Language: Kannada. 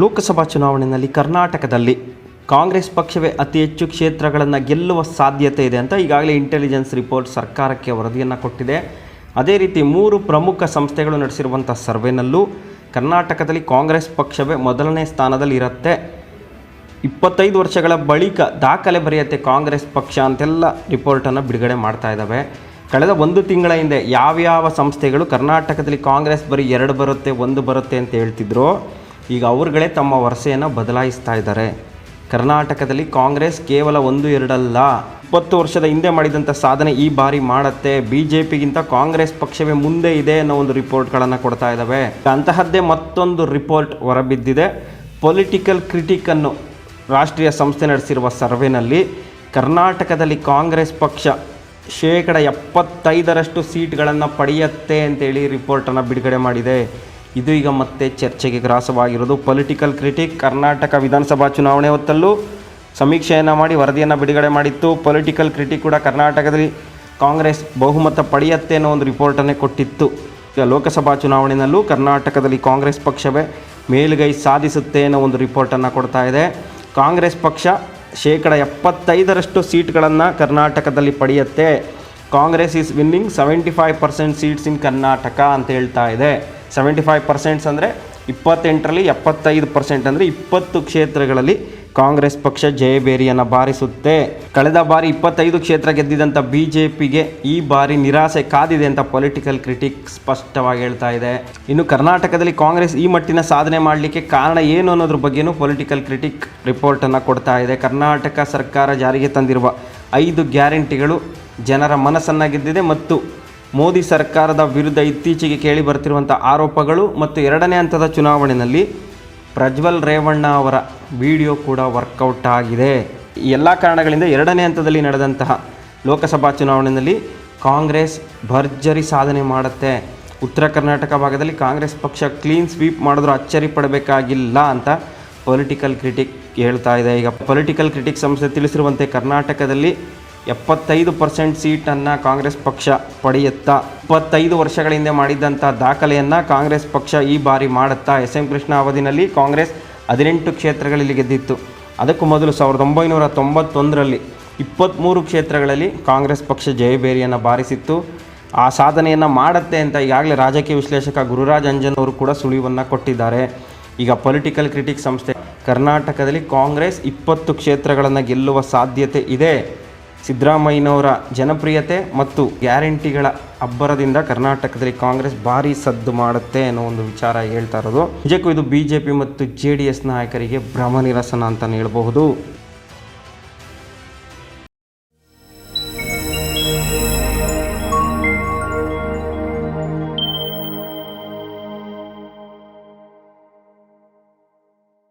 ಲೋಕಸಭಾ ಚುನಾವಣೆಯಲ್ಲಿ ಕರ್ನಾಟಕದಲ್ಲಿ ಕಾಂಗ್ರೆಸ್ ಪಕ್ಷವೇ ಅತಿ ಹೆಚ್ಚು ಕ್ಷೇತ್ರಗಳನ್ನು ಗೆಲ್ಲುವ ಸಾಧ್ಯತೆ ಇದೆ ಅಂತ ಈಗಾಗಲೇ ಇಂಟೆಲಿಜೆನ್ಸ್ ರಿಪೋರ್ಟ್ ಸರ್ಕಾರಕ್ಕೆ ವರದಿಯನ್ನು ಕೊಟ್ಟಿದೆ. ಅದೇ ರೀತಿ ಮೂರು ಪ್ರಮುಖ ಸಂಸ್ಥೆಗಳು ನಡೆಸಿರುವಂಥ ಸರ್ವೆನಲ್ಲೂ ಕರ್ನಾಟಕದಲ್ಲಿ ಕಾಂಗ್ರೆಸ್ ಪಕ್ಷವೇ ಮೊದಲನೇ ಸ್ಥಾನದಲ್ಲಿ ಇರುತ್ತೆ. ಇಪ್ಪತ್ತೈದು ವರ್ಷಗಳ ಬಳಿಕ ದಾಖಲೆ ಬರೆಯುತ್ತೆ ಕಾಂಗ್ರೆಸ್ ಪಕ್ಷ ಅಂತೆಲ್ಲ ರಿಪೋರ್ಟನ್ನು ಬಿಡುಗಡೆ ಮಾಡ್ತಾ ಇದ್ದಾವೆ ಕಳೆದ ಒಂದು ತಿಂಗಳ ಹಿಂದೆ ಯಾವ್ಯಾವ ಸಂಸ್ಥೆಗಳು ಕರ್ನಾಟಕದಲ್ಲಿ ಕಾಂಗ್ರೆಸ್ ಬರೀ ಎರಡು ಬರುತ್ತೆ, ಒಂದು ಬರುತ್ತೆ ಅಂತ ಹೇಳ್ತಿದ್ರು. ಈಗ ಅವ್ರುಗಳೇ ತಮ್ಮ ವರಸೆಯನ್ನು ಬದಲಾಯಿಸ್ತಾ ಇದ್ದಾರೆ. ಕರ್ನಾಟಕದಲ್ಲಿ ಕಾಂಗ್ರೆಸ್ ಕೇವಲ ಒಂದು ಎರಡಲ್ಲ. ಇಪ್ಪತ್ತು ವರ್ಷದ ಹಿಂದೆ ಮಾಡಿದಂಥ ಸಾಧನೆ ಈ ಬಾರಿ ಮಾಡುತ್ತೆ. ಬಿ ಜೆ ಪಿಗಿಂತ ಕಾಂಗ್ರೆಸ್ ಪಕ್ಷವೇ ಮುಂದೆ ಇದೆ ಅನ್ನೋ ಒಂದು ರಿಪೋರ್ಟ್ಗಳನ್ನು ಕೊಡ್ತಾ ಇದ್ದಾವೆ ಅಂತಹದ್ದೇ ಮತ್ತೊಂದು ರಿಪೋರ್ಟ್ ಹೊರಬಿದ್ದಿದೆ. ಪೊಲಿಟಿಕಲ್ ಕ್ರಿಟಿಕ್ ಅನ್ನು ರಾಷ್ಟ್ರೀಯ ಸಂಸ್ಥೆ ನಡೆಸಿರುವ ಸರ್ವೆನಲ್ಲಿ ಕರ್ನಾಟಕದಲ್ಲಿ ಕಾಂಗ್ರೆಸ್ ಪಕ್ಷ ಶೇಕಡ ಎಪ್ಪತ್ತೈದರಷ್ಟು ಸೀಟ್ಗಳನ್ನು ಪಡೆಯುತ್ತೆ ಅಂತೇಳಿ ರಿಪೋರ್ಟನ್ನು ಬಿಡುಗಡೆ ಮಾಡಿದೆ. ಇದು ಈಗ ಮತ್ತೆ ಚರ್ಚೆಗೆ ಗ್ರಾಸವಾಗಿರೋದು ಪೊಲಿಟಿಕಲ್ ಕ್ರಿಟಿಕ್ ಕರ್ನಾಟಕ ವಿಧಾನಸಭಾ ಚುನಾವಣೆ ಹೊತ್ತಲ್ಲೂ ಸಮೀಕ್ಷೆಯನ್ನು ಮಾಡಿ, ವರದಿಯನ್ನು ಬಿಡುಗಡೆ ಮಾಡಿತ್ತು. ಪೊಲಿಟಿಕಲ್ ಕ್ರಿಟಿಕ್ ಕೂಡ ಕರ್ನಾಟಕದಲ್ಲಿ ಕಾಂಗ್ರೆಸ್ ಬಹುಮತ ಪಡೆಯುತ್ತೆ ಅನ್ನೋ ಒಂದು ರಿಪೋರ್ಟನ್ನೇ ಕೊಟ್ಟಿತ್ತು. ಈಗ ಲೋಕಸಭಾ ಚುನಾವಣೆಯಲ್ಲೂ ಕರ್ನಾಟಕದಲ್ಲಿ ಕಾಂಗ್ರೆಸ್ ಪಕ್ಷವೇ ಮೇಲುಗೈ ಸಾಧಿಸುತ್ತೆ ಅನ್ನೋ ಒಂದು ರಿಪೋರ್ಟನ್ನು ಕೊಡ್ತಾ ಇದೆ. ಕಾಂಗ್ರೆಸ್ ಪಕ್ಷ ಶೇಕಡ ಎಪ್ಪತ್ತೈದರಷ್ಟು ಸೀಟ್ಗಳನ್ನು ಕರ್ನಾಟಕದಲ್ಲಿ ಪಡೆಯುತ್ತೆ. Congress is winning seventy five percent seats in Karnataka ಅಂತ ಹೇಳ್ತಾ ಇದೆ. ಸೆವೆಂಟಿ ಫೈವ್ ಪರ್ಸೆಂಟ್ಸ್ ಅಂದರೆ ಇಪ್ಪತ್ತೆಂಟರಲ್ಲಿ ಎಪ್ಪತ್ತೈದು ಪರ್ಸೆಂಟ್ ಅಂದರೆ ಇಪ್ಪತ್ತು ಕ್ಷೇತ್ರಗಳಲ್ಲಿ ಕಾಂಗ್ರೆಸ್ ಪಕ್ಷ ಜಯಬೇರಿಯನ್ನು ಬಾರಿಸುತ್ತೆ. ಕಳೆದ ಬಾರಿ ಇಪ್ಪತ್ತೈದು ಕ್ಷೇತ್ರ ಗೆದ್ದಿದಂಥ ಬಿ ಜೆ ಪಿಗೆ ಈ ಬಾರಿ ನಿರಾಸೆ ಕಾದಿದೆ ಅಂತ ಪೊಲಿಟಿಕಲ್ ಕ್ರಿಟಿಕ್ ಸ್ಪಷ್ಟವಾಗಿ ಹೇಳ್ತಾ ಇದೆ. ಇನ್ನು ಕರ್ನಾಟಕದಲ್ಲಿ ಕಾಂಗ್ರೆಸ್ ಈ ಮಟ್ಟಿನ ಸಾಧನೆ ಮಾಡಲಿಕ್ಕೆ ಕಾರಣ ಏನು ಅನ್ನೋದ್ರ ಬಗ್ಗೆನೂ ಪೊಲಿಟಿಕಲ್ ಕ್ರಿಟಿಕ್ ರಿಪೋರ್ಟನ್ನು ಕೊಡ್ತಾ ಇದೆ. ಕರ್ನಾಟಕ ಸರ್ಕಾರ ಜಾರಿಗೆ ತಂದಿರುವ ಐದು ಗ್ಯಾರಂಟಿಗಳು ಜನರ ಮನಸ್ಸನ್ನು ಗೆದ್ದಿದೆ ಮತ್ತು ಮೋದಿ ಸರ್ಕಾರದ ವಿರುದ್ಧ ಇತ್ತೀಚೆಗೆ ಕೇಳಿ ಬರ್ತಿರುವಂಥ ಆರೋಪಗಳು ಮತ್ತು ಎರಡನೇ ಹಂತದ ಚುನಾವಣೆಯಲ್ಲಿ ಪ್ರಜ್ವಲ್ ರೇವಣ್ಣ ಅವರ ವಿಡಿಯೋ ಕೂಡ ವರ್ಕೌಟ್ ಆಗಿದೆ. ಎಲ್ಲ ಕಾರಣಗಳಿಂದ ಎರಡನೇ ಹಂತದಲ್ಲಿ ನಡೆದಂತಹ ಲೋಕಸಭಾ ಚುನಾವಣೆಯಲ್ಲಿ ಕಾಂಗ್ರೆಸ್ ಭರ್ಜರಿ ಸಾಧನೆ ಮಾಡುತ್ತೆ. ಉತ್ತರ ಕರ್ನಾಟಕ ಭಾಗದಲ್ಲಿ ಕಾಂಗ್ರೆಸ್ ಪಕ್ಷ ಕ್ಲೀನ್ ಸ್ವೀಪ್ ಮಾಡಿದ್ರೂ ಅಚ್ಚರಿ ಪಡಬೇಕಾಗಿಲ್ಲ ಅಂತ ಪೊಲಿಟಿಕಲ್ ಕ್ರಿಟಿಕ್ ಹೇಳ್ತಾ ಇದೆ. ಈಗ ಪೊಲಿಟಿಕಲ್ ಕ್ರಿಟಿಕ್ ಸಂಸ್ಥೆ ತಿಳಿಸಿರುವಂತೆ ಕರ್ನಾಟಕದಲ್ಲಿ ಎಪ್ಪತ್ತೈದು ಪರ್ಸೆಂಟ್ ಸೀಟನ್ನು ಕಾಂಗ್ರೆಸ್ ಪಕ್ಷ ಪಡೆಯುತ್ತಾ ಇಪ್ಪತ್ತೈದು ವರ್ಷಗಳ ಹಿಂದೆ ಮಾಡಿದ್ದಂಥ ದಾಖಲೆಯನ್ನು ಕಾಂಗ್ರೆಸ್ ಪಕ್ಷ ಈ ಬಾರಿ ಮಾಡುತ್ತಾ. ಎಸ್ ಎಂ ಕೃಷ್ಣ ಅವಧಿನಲ್ಲಿ ಕಾಂಗ್ರೆಸ್ ಹದಿನೆಂಟು ಕ್ಷೇತ್ರಗಳಲ್ಲಿ ಗೆದ್ದಿತ್ತು. ಅದಕ್ಕೂ ಮೊದಲು ಸಾವಿರದ ಒಂಬೈನೂರ ತೊಂಬತ್ತೊಂದರಲ್ಲಿ ಇಪ್ಪತ್ತ್ಮೂರು ಕ್ಷೇತ್ರಗಳಲ್ಲಿ ಕಾಂಗ್ರೆಸ್ ಪಕ್ಷ ಜಯಭೇರಿಯನ್ನು ಬಾರಿಸಿತ್ತು. ಆ ಸಾಧನೆಯನ್ನು ಮಾಡುತ್ತೆ ಅಂತ ಈಗಾಗಲೇ ರಾಜಕೀಯ ವಿಶ್ಲೇಷಕ ಗುರುರಾಜ್ ಅಂಜನ್ ಅವರು ಕೂಡ ಸುಳಿವನ್ನು ಕೊಟ್ಟಿದ್ದಾರೆ. ಈಗ ಪೊಲಿಟಿಕಲ್ ಕ್ರಿಟಿಕ್ ಸಂಸ್ಥೆ ಕರ್ನಾಟಕದಲ್ಲಿ ಕಾಂಗ್ರೆಸ್ ಇಪ್ಪತ್ತು ಕ್ಷೇತ್ರಗಳನ್ನು ಗೆಲ್ಲುವ ಸಾಧ್ಯತೆ ಇದೆ. ಸಿದ್ದರಾಮಯ್ಯನವರ ಜನಪ್ರಿಯತೆ ಮತ್ತು ಗ್ಯಾರಂಟಿಗಳ ಅಬ್ಬರದಿಂದ ಕರ್ನಾಟಕದಲ್ಲಿ ಕಾಂಗ್ರೆಸ್ ಭಾರಿ ಸದ್ದು ಮಾಡುತ್ತೆ ಅನ್ನೋ ಒಂದು ವಿಚಾರ ಹೇಳ್ತಾ ಇರೋದು. ನಿಜಕ್ಕೂ ಇದು ಬಿ ಜೆ ಪಿ ಮತ್ತು ಜೆ ಡಿ ಎಸ್ ನಾಯಕರಿಗೆ ಭ್ರಮ ನಿರಸನ ಅಂತಲೇ ಹೇಳ್ಬಹುದು.